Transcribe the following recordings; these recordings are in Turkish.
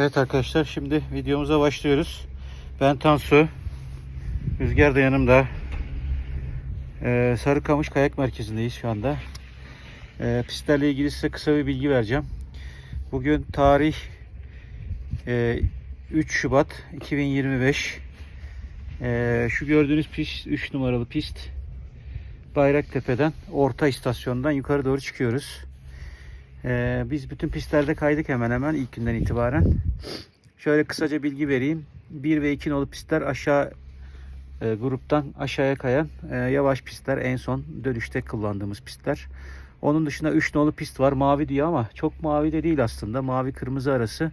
Evet arkadaşlar şimdi videomuza başlıyoruz. Ben Tansu. Rüzgar da yanımda. Ee, Sarıkamış Kayak Merkezi'ndeyiz şu anda. Ee, pistlerle ilgili size kısa bir bilgi vereceğim. Bugün tarih e, 3 Şubat 2025. Ee, şu gördüğünüz pist 3 numaralı pist. Bayraktepe'den orta istasyondan yukarı doğru çıkıyoruz. Ee, biz bütün pistlerde kaydık hemen hemen ilk günden itibaren. Şöyle kısaca bilgi vereyim. 1 ve 2 nolu pistler aşağı e, gruptan aşağıya kayan e, yavaş pistler en son dönüşte kullandığımız pistler. Onun dışında 3 nolu pist var. Mavi diyor ama çok mavi de değil aslında. Mavi kırmızı arası.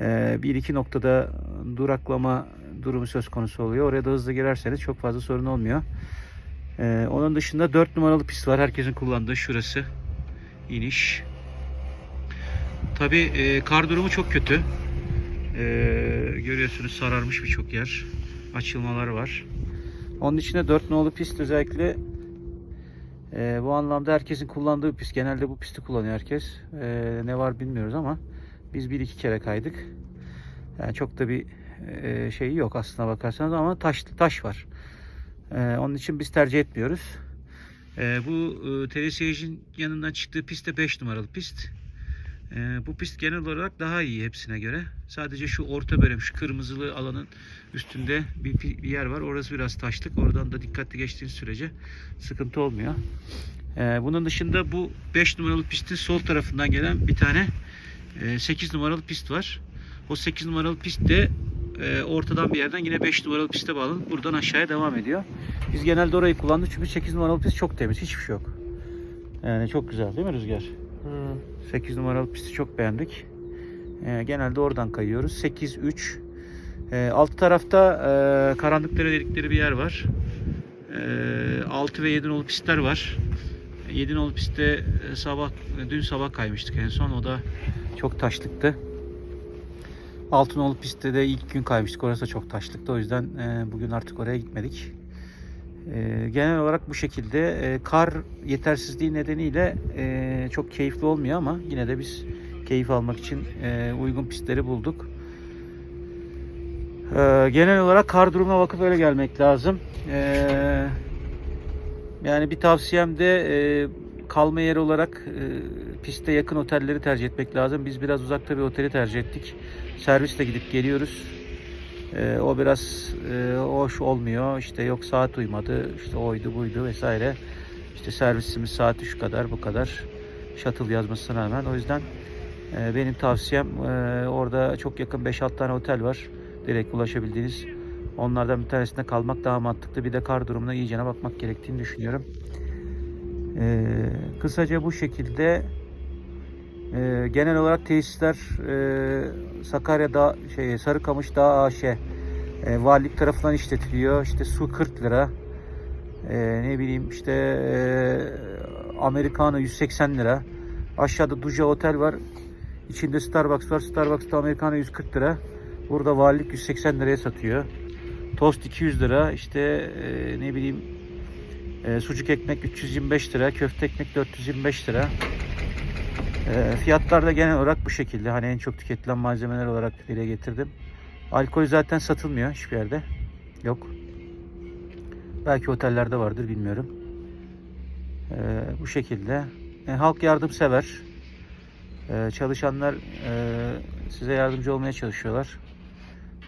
E, bir iki noktada duraklama durumu söz konusu oluyor. Oraya da hızlı girerseniz çok fazla sorun olmuyor. E, onun dışında 4 numaralı pist var. Herkesin kullandığı şurası. İniş. Tabi e, kar durumu çok kötü. E, görüyorsunuz sararmış birçok yer. Açılmalar var. Onun içinde 4 nolu pist özellikle e, bu anlamda herkesin kullandığı bir pist. Genelde bu pisti kullanıyor herkes. E, ne var bilmiyoruz ama biz bir iki kere kaydık. Yani çok da bir e, şeyi yok aslına bakarsanız ama taş taş var. E, onun için biz tercih etmiyoruz. E, bu e, telesiyejin yanından çıktığı pist de 5 numaralı pist. E, bu pist genel olarak daha iyi hepsine göre. Sadece şu orta bölüm, şu kırmızılı alanın üstünde bir, bir yer var. Orası biraz taşlık. Oradan da dikkatli geçtiğiniz sürece sıkıntı olmuyor. E, bunun dışında bu 5 numaralı pistin sol tarafından gelen bir tane e, 8 numaralı pist var. O 8 numaralı pist de e, ortadan bir yerden yine 5 numaralı piste bağlanıp buradan aşağıya devam ediyor. Biz genelde orayı kullandık çünkü 8 numaralı pist çok temiz. Hiçbir şey yok. Yani çok güzel değil mi Rüzgar? 8 numaralı pisti çok beğendik. Ee, genelde oradan kayıyoruz. 8 3 ee, alt tarafta e, karanlıklara dedikleri bir yer var. Ee, 6 ve 7 nolu pistler var. 7 nolu pistte e, sabah dün sabah kaymıştık en son. O da çok taşlıktı. 6 nolu pistte de ilk gün kaymıştık. Orası da çok taşlıktı. O yüzden e, bugün artık oraya gitmedik. E, genel olarak bu şekilde e, kar yetersizliği nedeniyle e, çok keyifli olmuyor ama yine de biz keyif almak için e, uygun pistleri bulduk. E, genel olarak kar durumuna bakıp öyle gelmek lazım. Yani bir tavsiyem de e, kalma yeri olarak e, piste yakın otelleri tercih etmek lazım. Biz biraz uzakta bir oteli tercih ettik. Servisle gidip geliyoruz. Ee, o biraz e, hoş olmuyor. İşte yok saat uymadı, işte oydu buydu vesaire. İşte servisimiz saati şu kadar, bu kadar. Shuttle yazmasına rağmen. O yüzden e, benim tavsiyem e, orada çok yakın 5-6 tane otel var. Direkt ulaşabildiğiniz. Onlardan bir tanesinde kalmak daha mantıklı. Bir de kar durumuna iyicene bakmak gerektiğini düşünüyorum. E, kısaca bu şekilde e, genel olarak tesisler e, Sakarya'da şey Sarıkamış Dağ AŞ e, valilik tarafından işletiliyor. İşte su 40 lira. E, ne bileyim işte e, Americano 180 lira. Aşağıda Duja Otel var. İçinde Starbucks var. Starbucks'ta Americano 140 lira. Burada valilik 180 liraya satıyor. Tost 200 lira. İşte e, ne bileyim e, sucuk ekmek 325 lira. Köfte ekmek 425 lira. E, fiyatlar da genel olarak bu şekilde. Hani en çok tüketilen malzemeler olarak dile getirdim. Alkol zaten satılmıyor hiçbir yerde. Yok. Belki otellerde vardır bilmiyorum. E, bu şekilde. E, halk yardımsever. E, çalışanlar e, size yardımcı olmaya çalışıyorlar.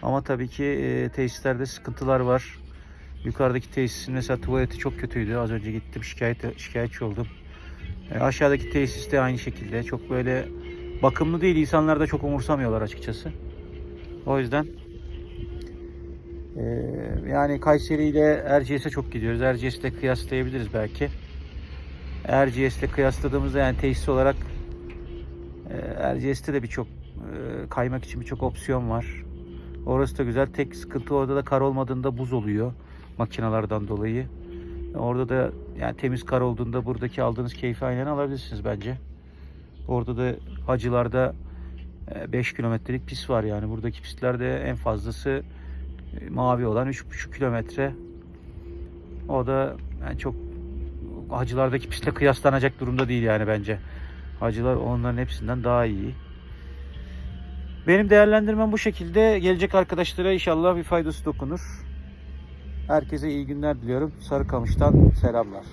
Ama tabii ki e, tesislerde sıkıntılar var. Yukarıdaki tesisin mesela tuvaleti çok kötüydü. Az önce gittim şikayet şikayetçi oldum. E, aşağıdaki tesis de aynı şekilde. Çok böyle bakımlı değil. İnsanlar da çok umursamıyorlar açıkçası. O yüzden e, yani Kayseri ile Erciyes'e çok gidiyoruz. Erciyes'le kıyaslayabiliriz belki. Erciyes'le kıyasladığımızda yani tesis olarak e, Erciyes'te de birçok e, kaymak için birçok opsiyon var. Orası da güzel. Tek sıkıntı orada da kar olmadığında buz oluyor makinalardan dolayı. Orada da yani temiz kar olduğunda buradaki aldığınız keyfi aynen alabilirsiniz bence. Orada da hacılarda 5 kilometrelik pist var yani. Buradaki pistlerde en fazlası e, mavi olan 3,5 kilometre. O da yani çok hacılardaki pistle kıyaslanacak durumda değil yani bence. Hacılar onların hepsinden daha iyi. Benim değerlendirmem bu şekilde. Gelecek arkadaşlara inşallah bir faydası dokunur. Herkese iyi günler diliyorum. Sarıkamış'tan selamlar.